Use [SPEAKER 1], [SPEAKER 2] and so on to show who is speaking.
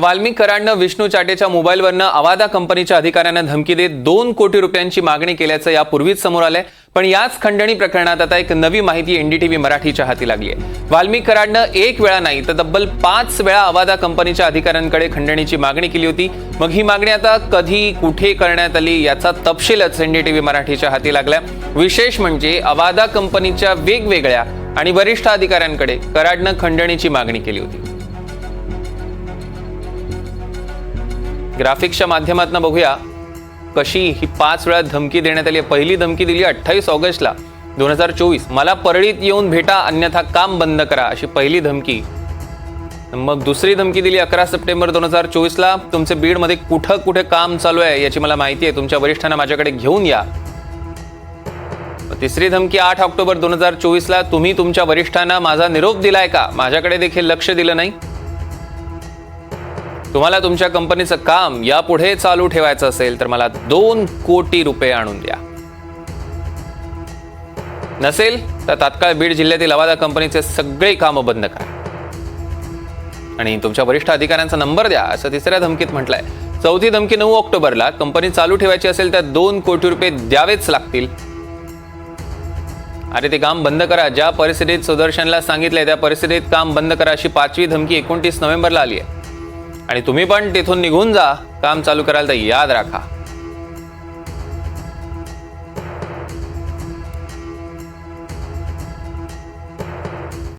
[SPEAKER 1] वाल्मिक कराडनं विष्णू चाटेच्या मोबाईलवरनं अवादा कंपनीच्या अधिकाऱ्यांना धमकी देत दोन कोटी रुपयांची मागणी केल्याचं यापूर्वीच समोर आलंय. पण याच खंडणी प्रकरणात आता एक नवी माहिती एनडीटीव्ही मराठीच्या हाती लागली आहे वाल्मिक कराडनं एक वेळा नाही तर तब्बल पाच वेळा अवादा कंपनीच्या अधिकाऱ्यांकडे खंडणीची मागणी केली होती. मग ही मागणी आता कधी कुठे करण्यात आली याचा तपशीलच एनडीटीव्ही मराठीच्या हाती लागलाय. विशेष म्हणजे अवादा कंपनीच्या वेगवेगळ्या आणि वरिष्ठ अधिकाऱ्यांकडे कराडनं खंडणीची मागणी केली होती. ग्राफिक्सच्या माध्यमातून बघूया कशी ही पाच वेळा धमकी देण्यात आली. आहे. पहिली धमकी दिली अठ्ठावीस ऑगस्टला. दोन हजार चोवीस. मला परळीत येऊन भेटा अन्यथा काम बंद करा अशी पहिली धमकी. मग दुसरी धमकी दिली अकरा सप्टेंबर दोन हजार चोवीसला. तुमचे बीडमध्ये कुठं कुठे काम चालू आहे याची मला माहिती आहे. तुमच्या वरिष्ठांना माझ्याकडे घेऊन या. तिसरी धमकी आठ ऑक्टोबर दोन हजार चोवीसला. तुम्ही तुमच्या वरिष्ठांना माझा निरोप दिलाय का? माझ्याकडे देखील लक्ष दिलं नाही. तुम्हाला तुमच्या कंपनीचं काम यापुढे चालू ठेवायचं असेल तर मला दोन कोटी रुपये आणून द्या. नसेल तर तात्काळ बीड जिल्ह्यातील अवादा कंपनीचे सगळे कामं बंद करा. आणि तुमच्या वरिष्ठ अधिकाऱ्यांचा नंबर द्या असं तिसऱ्या धमकीत म्हटलंय. चौथी धमकी नऊ ऑक्टोबरला कंपनी चालू ठेवायची असेल तर दोन कोटी रुपये द्यावेच लागतील. अरे ते काम बंद करा. ज्या परिस्थितीत सुदर्शनला सांगितलंय त्या परिस्थितीत काम बंद करा अशी पाचवी धमकी एकोणतीस नोव्हेंबरला आली आहे. आणि तुम्ही पण तिथून निघून जा. काम चालू कराल तर याद राखा.